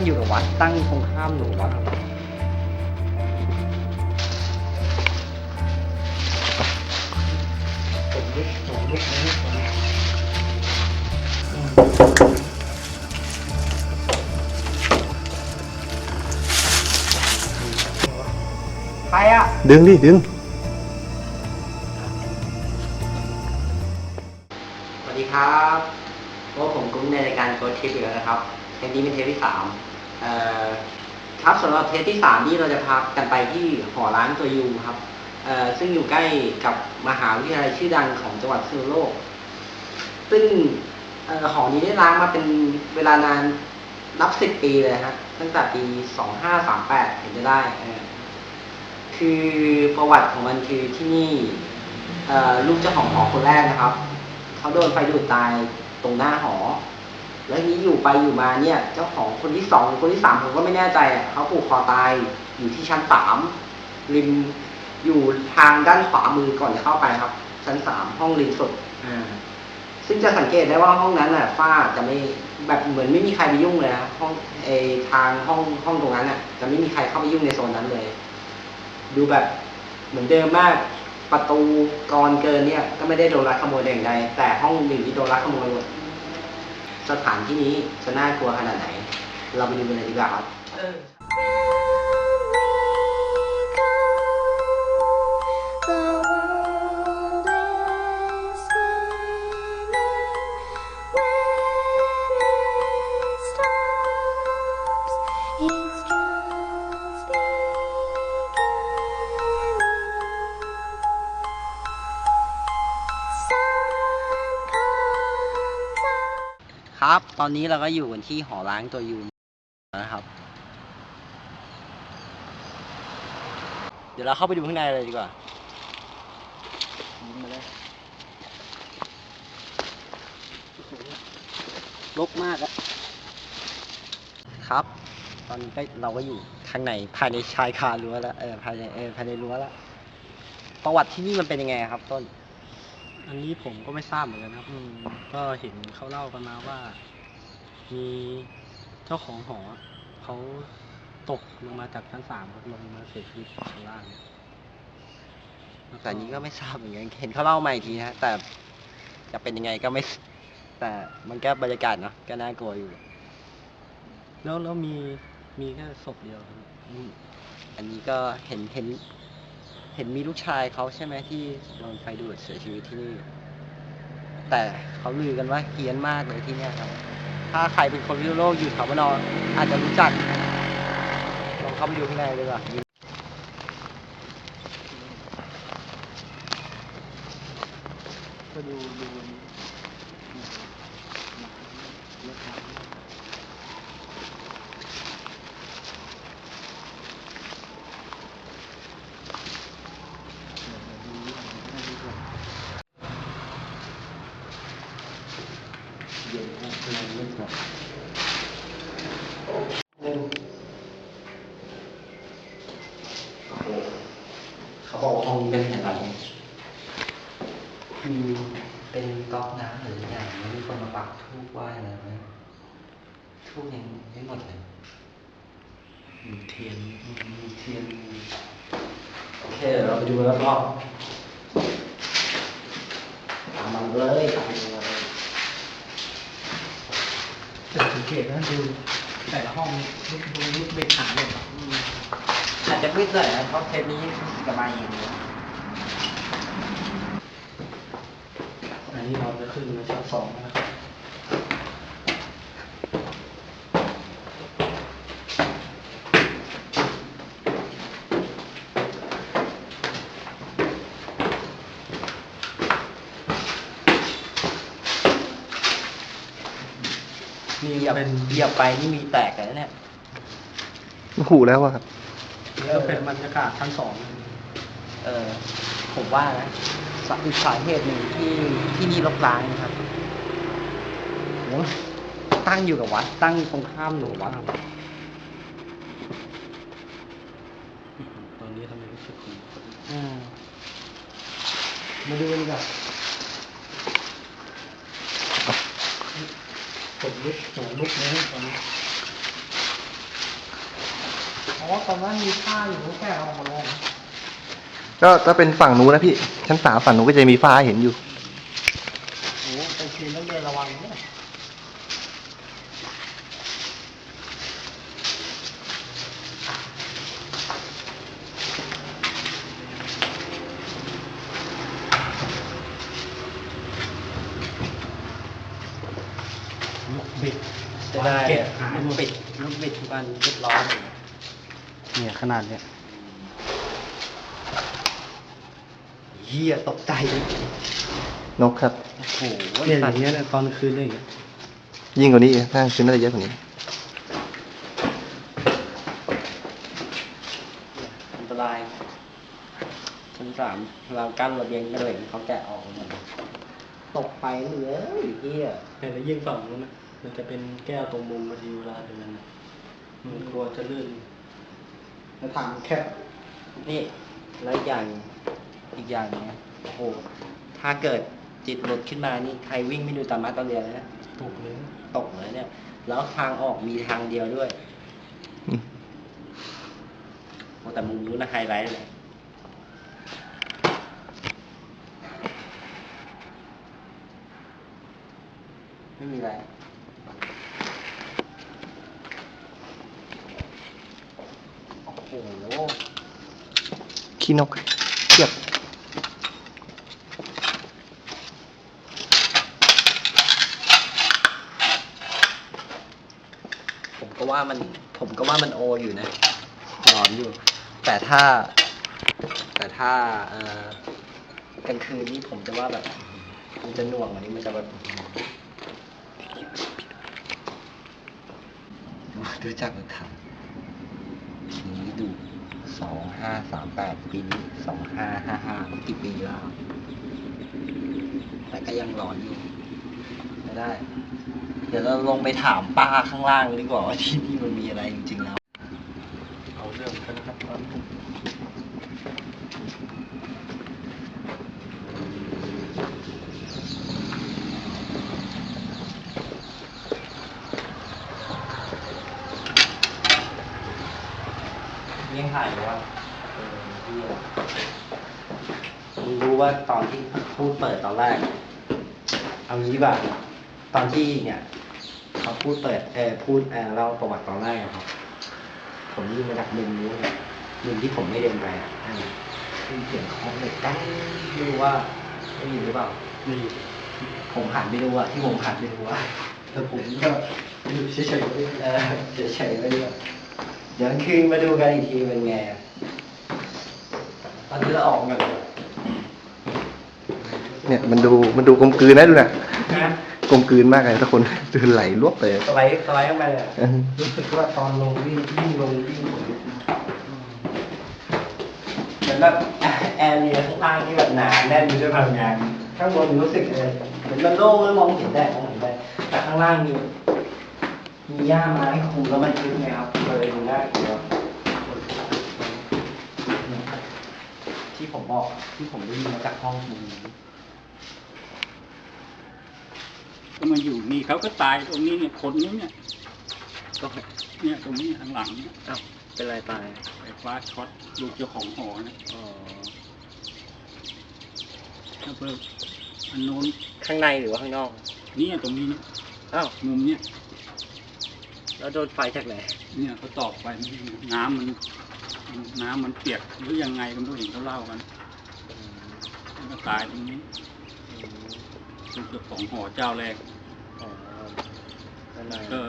ตั้งอยู่กับวัดตั้งตรงข้ามหนูวัดครับผมลุกผมลุกนะผมใครอะ ดึงดิดึง เทปที่สามที่เราจะพากันไปที่หอร้างตัวยูครับซึ่งอยู่ใกล้กับมหาวิทยาลัยชื่อดังของจังหวัดพิษณุโลก ซึ่งออหอนี้ได้ร้างมาเป็นเวลานานนับสิบปีเลยฮะตั้งแต่ปีสองห้าสามแปดเห็นจะได้คือประวัติของมันคือที่นี่ลูกเจ้าของหอคนแรกนะครับ เขาโดนไฟดูดตายตรงหน้าหอ แล้วนี้อยู่ไปอยู่มาเนี่ย เจ้าของคนที่สองคนที่สามผมก็ไม่แน่ใจอะเขาผูกคอตายอยู่ที่ชั้นสามริมอยู่ทางด้านขวามือก่อนจะเข้าไปครับ ชั้นสามห้องริมสุดอ่าซึ่งจะสังเกตได้ว่าห้องนั้นอะฝ้าจะไม่แบบเหมือนไม่มีใครไปยุ่งเลยนะห้องเอทางห้องห้องตรงนั้นอะ จะไม่มีใครเข้าไปยุ่งในโซนนั้นเลย ดูแบบเหมือนเดิมมากประตูกรอนเกินเนี่ย ก็ไม่ได้โดนลักขโมยแต่อย่างใดแต่ห้องหนึ่งที่โดนลักขโมยหมด สถานที่นี้จะน่ากลัวขนาดไหน เราไปดูกันเลยดีกว่าครับ ตอนนี้เราก็อยู่กันที่หอล้างตัวยูนะครับ เดี๋ยวเราเข้าไปดูข้างในเลยดีกว่าลกมากอะครับ ตอนนี้ก็เราก็อยู่ข้างในภายในชายคารั้วแล้วเออภายในเออภายในรั้วแล้วประวัติที่นี่มันเป็นยังไงครับต้น อันนี้ผมก็ไม่ทราบเหมือนกันครับ ก็เห็นเขาเล่ากันมาว่า มีเจ้าของหอเขาตกลงมาจากชั้นสามครับลงมาเสียชีวิตข้างล่างล้วแต่นี้ก็ไม่ทราบเหมือนกันเห็นเขาเล่ามาอีกทีนะแต่จะเป็นยังไงก็ไม่ แต่มันก็บรรยากาศเนาะก็น่ากลัวอยู่ แล้วแล้วมีมีแค่ศพเดียวครับอืมอันนี้ก็เห็นเห็น เห็นมีลูกชายเขาใช่ไหมที่โดนไฟดูดเสียชีวิตที่นี่ แต่เขาลือกันว่าเฮี้ยนมากเลยที่เนี่ยครับ ถ้าใครเป็นคนพิษณุโลกอยู่แถวมานอนอาจจะรู้จักลองเข้าไปดูข้างในดีกว่า ก็ดูดูเย็นมากเลยไม่กลับ เขาบอกว่าห้องนี้เป็นอะไรคือเป็นก๊อกน้ำหรืออย่างแล้วมีคนมาปักทูบไหว้อะไรไหมทูบยังไม่หมดเลย มีเทียน มีเทียนโอเคเดี๋ยวเราไปดูแล้วก็ตามมันเลยตามมันเลยแต่สังเกตนะดูแต่ละห้องลุกดูลุกเบ็ดหาเลยครับอืมอาจจะมืดหน่อยนะเพราะเทปนี้กับมาเองเลยอันนี้เราจะขึ้นมาชั้นสองแล้วนะครับ ยียบเหยียบไปนี่มีแตกเลยนะเนี่ยหูแล้วอะครับ นี่ก็เป็นบรรยากาศชั้นสองเออผมว่านะสาอีกสาเหตุหนึ่งที่ที่นี่ลบล้างนะครับโหตั้งอยู่กับวัด ตั้งตรงข้ามหนูวัดตอนนี้ทำไมรู้สึกขนลุกอืมมาดูกันดีกว่า ลุกหัวลุกเลยตอนนี้อ๋อตอนนั้นมีผ้าอยู่แค่เอามาลงก็ถ้าเป็นฝั่งนู้นนะพี่ ชั้นสามฝั่งนู้นก็จะมีฟ้าเห็นอยู่ โอ้โหไปคืนต้องเดินระวังเนี่ย บิดที่บ้านเรียบร้อยเลยเนี่ยขนาดเนี้ยเฮียตกใจเลยนกครับโอ้โหเนี่ยอสัตย่างว์เงี้ยเนี่ยตอนคืนเนี่ยอย่างเงี้ยยิ่งกว่านี้อีกถ้าคืนน่าจะเยอะกว่านี้อันตรายชั้นสามเรากั้นระเบียงกระเหล่งเขาแกะออกหมดเลยตกไปเลยเฮียเนี่ยแล้วยิ่งฝั่งนู้นนะมันจะเป็นแก้วตรงมุมมาทีเวลาเดินนะ มันกลัวจะลื่น แล้วทางแคบ นี่แล้วอีกอย่างอีกอย่างเนี่ยโอ้โหถ้าเกิดจิตหลุดขึ้นมานี่ใครวิ่งไม่ดูตามมาตาเรียนเลยนะถูกเลยตกเลยเนี่ย แล้วทางออกมีทางเดียวด้วยอืมโอ้แต่มุมนู้นนะไฮไลท์เลยไม่มีอะไร โอ้โห ขี้นกเทียบผมก็ว่ามัน ผมก็ว่ามันโออยู่นะหลอนอยู่ แต่ถ้า แต่ถ้าเอ่อกลางคืนนี่ผมจะว่าแบบ มันจะหน่วงกว่านี้มันจะแบบดูจากหลักฐานนี้ดู สองห้าสามแปดปีนี้สองห้าห้าห้ากี่ปีแล้ว แต่ก็ยังหลอนอยู่ไม่ได้ เดี๋ยวเราลงไปถามป้าข้างล่างดีกว่าว่าที่นี่มันมีอะไรจริงๆแล้ว เอาเรื่องกันนะครับตอนนี้ ยังถ่ายอยู่ว่าเออที่มึง รู้ว่าตอนที่พูดเปิดตอนแรก เอางี้แบบตอนที่เนี่ยเขาพูดเปิดเออพูดเออเล่าประวัติตอนแรกอะครับ ผมยิงมาจากมุมนู้นเนี่ยมุมที่ผมไม่เดินไปอะอ่าคือเสียงเคาะเหล็กดังไม่รู้ว่าได้ยินหรือเปล่านี่ผมหันไปดูอะที่ผมหันไปดูอะแล้วผมก็อยู่เฉยๆเออเฉยๆไปด้วยเดี๋ยวคืนมาดูกันอีกทีเป็นไงอะตอนนี้เราออกกัน เลยเนี่ยมันดูมันดูกลมกลืนนะดูนะนะกลมกลืนมากเลยทุกคนเดินไหลลวกเลยสไลด์สไลด์เข้าไปเลยเออรู้สึกว่าตอนลงวิ่งวิ่งลงวิ่งขนลุกเหมือนแบบแอร์เรียข้างล่างที่แบบหนาแน่นไปด้วยพลังงานข้างบนรู้สึกเลยเหมือนมันโล่งแล้วมองเห็นได้มองเห็นได้แต่ข้างล่างมีมีหญ้าไม้คุมแล้วมันทึบไงครับเลยดูน่ากลัวที่ผมบอกที่ผมได้ยินมาจากห้องมุมนี้ ก็มาอยู่นี่เขาก็ตายตรงนี้เนี่ยคนนี้เนี่ยก็เนี่ยตรงนี้ข้างหลังเนี่ยอ้าวเป็นไรตายไฟฟ้าช็อตลูกเจ้าของหอนะอ๋อแล้วเพิ่มอันโน้นข้างในหรือว่าข้างนอกเนี่ยตรงนี้เนี่ยอ้าวมุมเนี่ยแล้วโดนไฟจากไหนเนี่ยเขาตอกไปน้ำมัน น้ำมันเปียกหรือยังไงก็ไม่รู้เห็นเขาเล่ากันแล้วก็ตายตรงนี้ ลูกเจ้าของหอเจ้าแรกอ๋อข้างในก็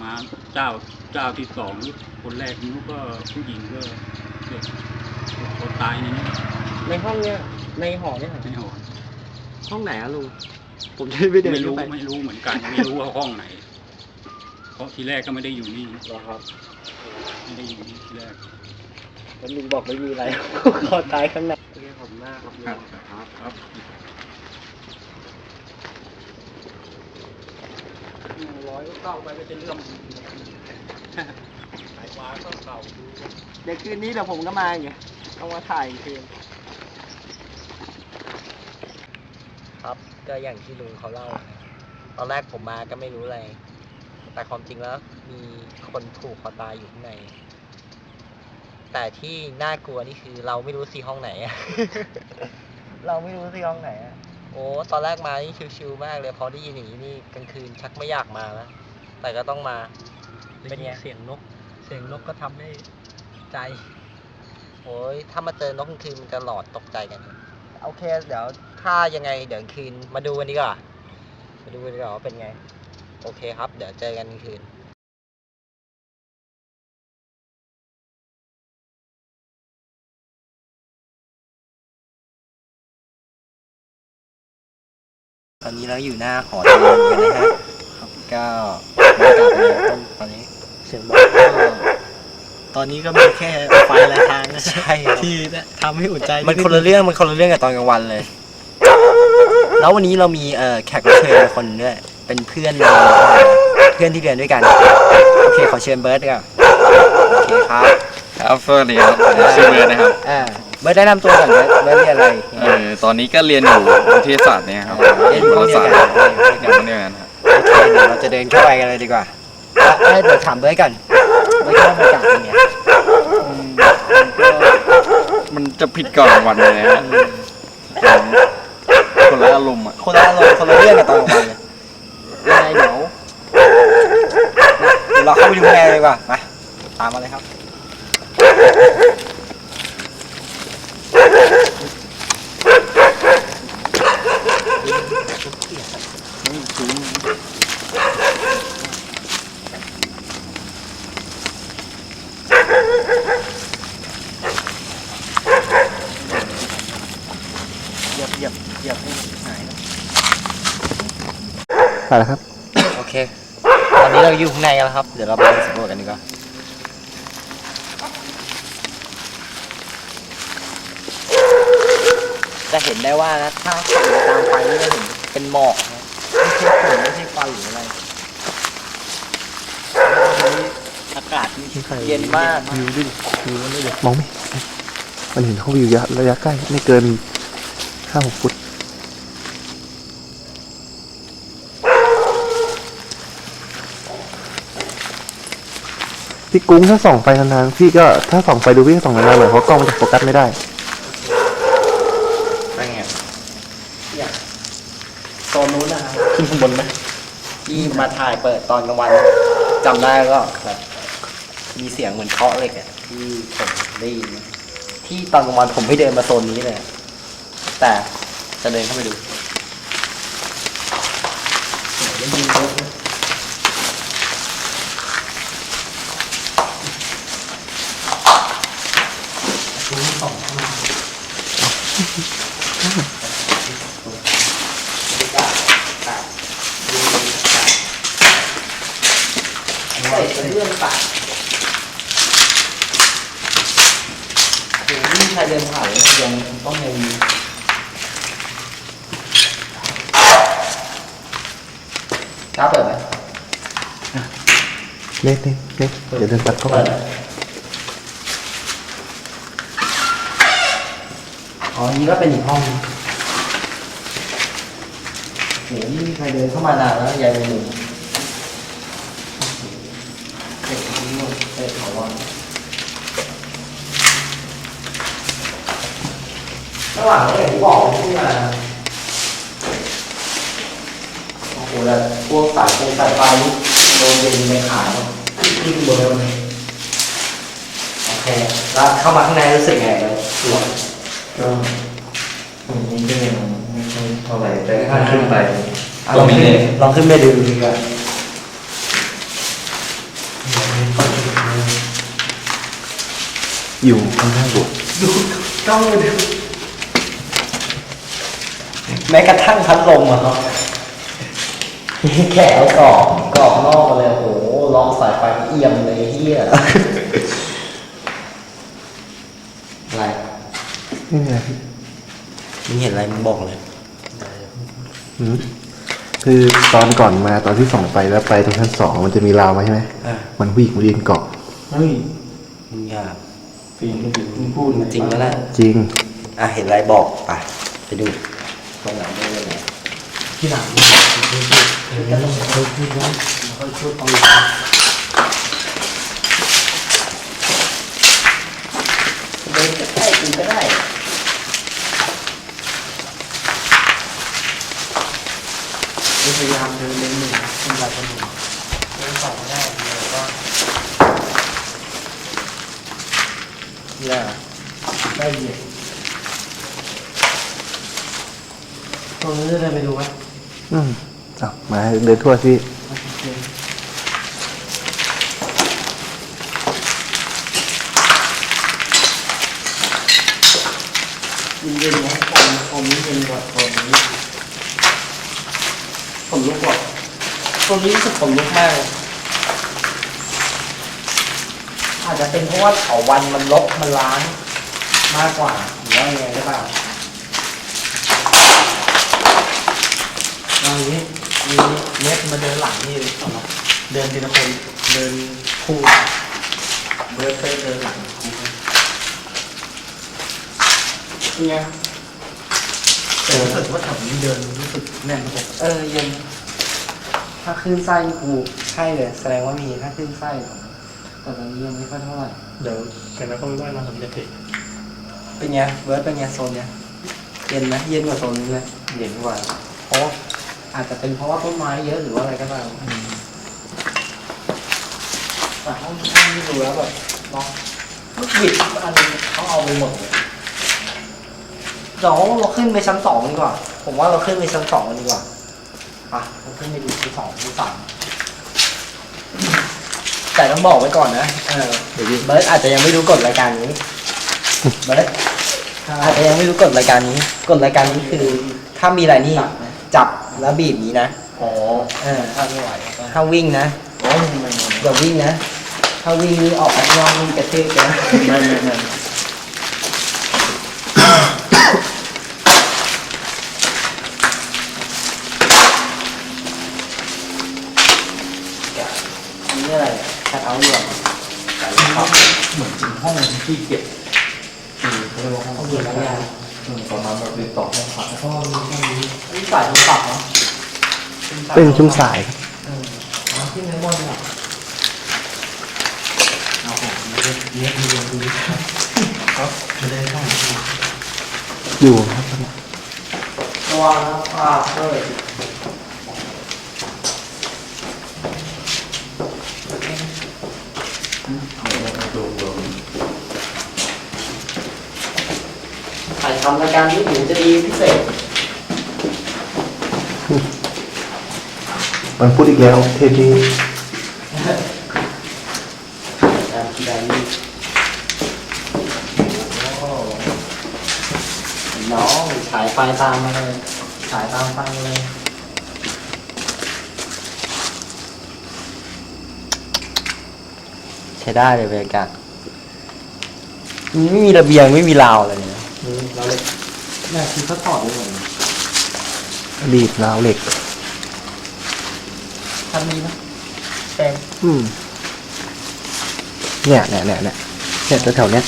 มาเจ้าเจ้าที่สองคนแรกนู้นก็ผู้หญิงก็เด็กคนตายในนี้ในห้องเนี้ยในหอเนี่ยเหรอในหอห้องไหนอะลุงผมจะไม่เดินไม่รู้เข้าไปไม่รู้เหมือนกันไม่รู้ว่าห้องไหน เพราะทีแรกก็ไม่ได้อยู่นี่เหรอครับไม่ได้อยู่นี่ทีแรก แล้วลุงบอกไม่มีอะไร ขอตายข้างในขอบคุณมากครับลุงครับครับร้อยก็เข้าไปก็จะเลื่อมสายฟ้าก็เก่าเดี๋ยวคืนนี้เดี๋ยวผมก็มาไงต้องมาถ่ายอีกคืนครับก็อย่างที่ลุงเขาเล่า ตอนแรกผมมาก็ไม่รู้อะไร แต่ความจริงแล้วมีคนถูกคอตายอยู่ข้างใน แต่ที่น่ากลัวนี่คือเราไม่รู้สิห้องไหนอะ เราไม่รู้สิห้องไหนอะโอ้ตอนแรกมานี่ชิวๆมากเลยพอได้ยินอย่างนี้นี่กลางคืนชักไม่อยากมาแล้วแต่ก็ต้องมาเป็นไงเสียงนก เสียงนกก็ทำให้ใจโอ้ยถ้ามาเจอนกกลางคืนมันจะหลอดตกใจกัน โอเค เดี๋ยวถ้ายังไงเดี๋ยวกลางคืนมาดูกันดีกว่ามาดูกันดีกว่าว่าเป็นไง โอเคครับ เดี๋ยวเจอกันกลางคืน อนนี้เราอยู่หน้าหอเรียนกันนะฮะครับก็บรรยากาศเป็นไงบ้างตอนนี้เสียงบอกก็ตอนนี้ก็มีแค่ไฟและทางนะใช่ครับที่ทำให้อุ่นใจมันคนละเรื่องมันคนละเรื่องกับตอนกลางวันเลย แล้ววันนี้เรามีเอ่อแขกรับเชิญคนด้วยเป็นเพื่อนเราเพื่อนที่เรียนด้วยกัน โอเคขอเชิญเบิร์ดดีกว่อนโอเคครับ ครับสวัสดีครับผมชื่อเบิร์ดนะครับอ่า เบิร์ดแนะนำตัวก่อนเบิร์ดเบิร์ดเรียนอะไรเออตอนนี้ก็เรียนอยู่วิทยาศาสตร์เนี่ยครับเรียนห้องเดียวกันศาสตร์ อยู่ห้องเดียวกันครับโอเคเดี๋ยวเราจะเดินเข้าไปกันเลยดีกว่าอะเอ้ยเดี๋ยวถามเบิร์ดก่อนเบิร์ดชอบบรรยากาศเป็นไงมันจะผิดก่อนวันเลยนะคนละอารมณ์อะคนละอารมณ์คนละเรื่องกับตอนกลางวันเลยยังไงเดี๋ยวเดี๋ยวเราเข้าไปดูข้างในเลยดีกว่ามาตามมาเลยครับ เหยียบเหยียบเหยียบให้หายนะไปแล้วครับ โอเค ตอนนี้เราอยู่ข้างในแล้วครับ เดี๋ยวเราไปสำรวจกันดีกว่า จะเห็นได้ว่านะถ้าตามไฟนี่จะเห็น เป็นหมอกนะไม่ใช่ฝุ่นไม่ใช่ไฟหรืออะไรอากาศนี่เย็นมากวิวดิวิวมันไม่เด็มองไม่เห็นมันเห็นเขาวิวระยะระยะใกล้ไม่เกินห้าหกฟุตพี่กุ้งถ้าส่องไฟนานๆพี่ก็ถ้าส่องไฟดูพี่ก็ส่องนานๆหน่อยเพราะกล้องมันจะโฟกัสไม่ได้ ไปไงเนี่ยโซนนู้นนะครับขึ้นข้างบนไหมที่มาถ่ายเปิดตอนกลางวันจำได้ก็แบบมีเสียงเหมือนเคาะเหล็กอะที่ผมได้ยินที่ตอนกลางวันผมไม่เดินมาโซนนี้เลยแต่จะเดินเข้าไปดูได้ยินเยอะนะใส่เป็นเรื่องตัดโอ้โหนี่ใครเดินผ่านเลยยังต้องยังมีกล้าเปิดไหมเน็ตเน็ตเน็ตเดี๋ยวเดินตัดเข้าไปเปิดอ๋อ นี่ก็เป็นอีกห้องนึงโหนี่มีใครเดินเข้ามานานแล้วยายเป็นหนุ่มเด็กคนนี้เด็กเขาว่า ระหว่างที่อย่างที่บอกขึ้นมาโอ้โหแล้วพวกสายโฟสายไฟโดนเย็นในขาเนอะขึ้นบนเลยโอเคแล้วเข้ามาข้างในรู้สึกไงเลยสวยก็นี่ก็ยังไม่ค่อยเท่าไหร่แต่ถ้าขึ้นไปลองขึ้นลองขึ้นไปดูดีกว่าอยู่ข้างหน้าบสถ์ดูกล้องดู แม้กระทั่งพัดลมอะครับนี่แขกเอากรอบกรอบนอกมาเลยโอ้โหลองสายไฟเอี่ยมเลยเฮียอะไรนี่ไงพี่มึงเห็นอะไรมึงบอกเลยหืมคือตอนก่อนมาตอนที่ส่องไปแล้วไปตรงชั้นสองมันจะมีราวมาใช่ไหมอะมันผู้หญิงมายืนเกาะเฮ้ยมึงอย่าฟิล์มมึงพูดจริงแล้วนะจริง อะเห็นอะไรบอกไปไปดู ตรงหลังได้เลยนะที่หลังก็ต้องเขาช่วยกองเดินใกล้ๆกูก็ได้พยายามเดินเดินหนึ่งขึ้นไปคนหนึ่งเดินสองไม่ได้แล้วก็นี่แหละได้เหยียด ตรงนี้จะได้ไปดูไหมอืมอะมาเดินทั่วที่โอเคเย็นๆนะผมผมนี้เย็นกว่าตัวนี้ ผมลุกกว่าตัวนี้รู้สึกผมลุกมากเลยอาจจะเป็นเพราะว่าเถาวันมันลบมันล้างมากกว่าหรือว่ายังไงหรือเปล่า เอาอย่างนี้มีเน็ตมาเดินหลังนี่สองเดินทีละคนเดินคู่เบิร์ดเคยเดินหลังคู่เป็นไงแต่รู้สึกว่าแถวนี้เดินรู้สึกแน่นกว่าเออเย็น ถ้าขึ้นไส้กูใช่เลยแสดงว่ามีถ้าขึ้นไส้ผมแต่ตอนนี้ยังไม่ค่อยเท่าไหร่ เดี๋ยวแกนักก็ไม่ได้มาผมจะเทเป็นไงเบิร์ดเป็นไงโซนเนี้ยเย็นไหมเย็นกว่าโซนนี้เลยเย็นกว่าเพราะว่า อาจจะเป็นเพราะว่าต้นไม้เยอะหรือว่าอะไรก็ตามแต่ห้องห้องที่ดูแล้วแบบเนาะลูกบิดอันนี้เขาเอาไปหมดเลยเดี๋ยวเราขึ้นไปชั้นสองดีกว่า ผมว่าเราขึ้นไปชั้นสองกันดีกว่าอะเราขึ้นไปดูชั้นสองชั้นสามแต่ต้องบอกไว้ก่อนนะเออเบิร์ดอาจจะยังไม่รู้กฎรายการนี้เบิร์ดอาจจะยังไม่รู้กฎรายการนี้กฎรายการนี้คือถ้ามีอะไรนี่จับ แล้วบีบนี้นะอ๋อเออถ้าไม่ไหวก็ถ้าวิ่งนะอ๋อไม่ไม่อย่าวิ่งนะ ถ้าวิ่งนี่ออกไปข้างนอกนี่กระเทกนะไม่ไม่ไม่อันนี้อะไรคัดเอาท์รวมครับเหมือนเป็นห้องที่เก็บเขาเรียกว่าห้องเรียนแล้วงา นประมาณแบบติดต่อห้องพักแล้วก็มีห้องนี้นี่สายโทรศัพท์เนาะเป็นชุ่มสายเออเอาขึ้นข้างบนเนี่ยเอาของมาเล่นเน็ตมีเรียนดูครับไม่ได้ห้องอยู่ครับระวังนะว่าเอ้ยถ่าย ทำรายการนี้ถึงจะดีพิเศษ มันพูดอีกแล้วเทปนี้การทีใดนี่โอ้น้องฉายไฟตามมาเลยฉายตามไฟมาเลยใช้ได้เลยบรรยากาศไม่มีระเบียงไม่มีราวอะไรเลยนะ เราเลยนี่คือเขาถอดได้หมดบีบราวเหล็ก ทำนี้นะเป็นอืมเนี่ยเนี่ยเนี่ยเนี่ยเนี่ยแถวๆเนี้ย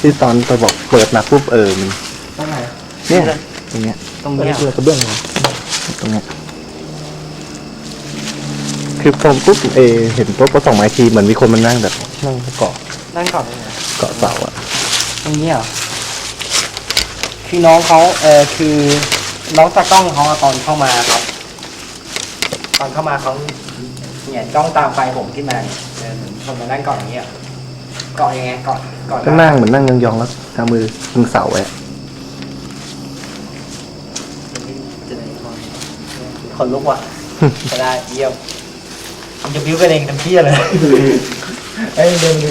ที่ตอนไปบอกเปิดมาปุ๊บเออมันตรงไหนเนี่ยตรงเนี้ยตรงเอเนี้ยอกระเบื้องเหรอตรงเนี้ยคือพอปุ๊บเออเห็นปุ๊บก็ส่องไม้ทีเหมือนมีคนมานั่งแบบนั่งเกาะนั่งก่อนเลยนะเกาะเสาอะตรงนี้เหรอ คือน้องเขาเออคือน้องตากล้องเขาอะตอนเข้ามาครับ ตอนเข้ามาเขาเนี่ยกล้องตามไฟผมขึ้นมาเนี่ยเออเหมือนคนมานั่งก่อนอย่างเงี้ยเกาะยังไงเกาะเกาะก็นั่งเหมือนนั่งยองๆแล้วทำมือพึงเสาไว้จะได้คนคนลุกว่ะจะได้เยี่ยมมันจะบิ้วกันเองเต็มที่เลย เอ้ยเดินดู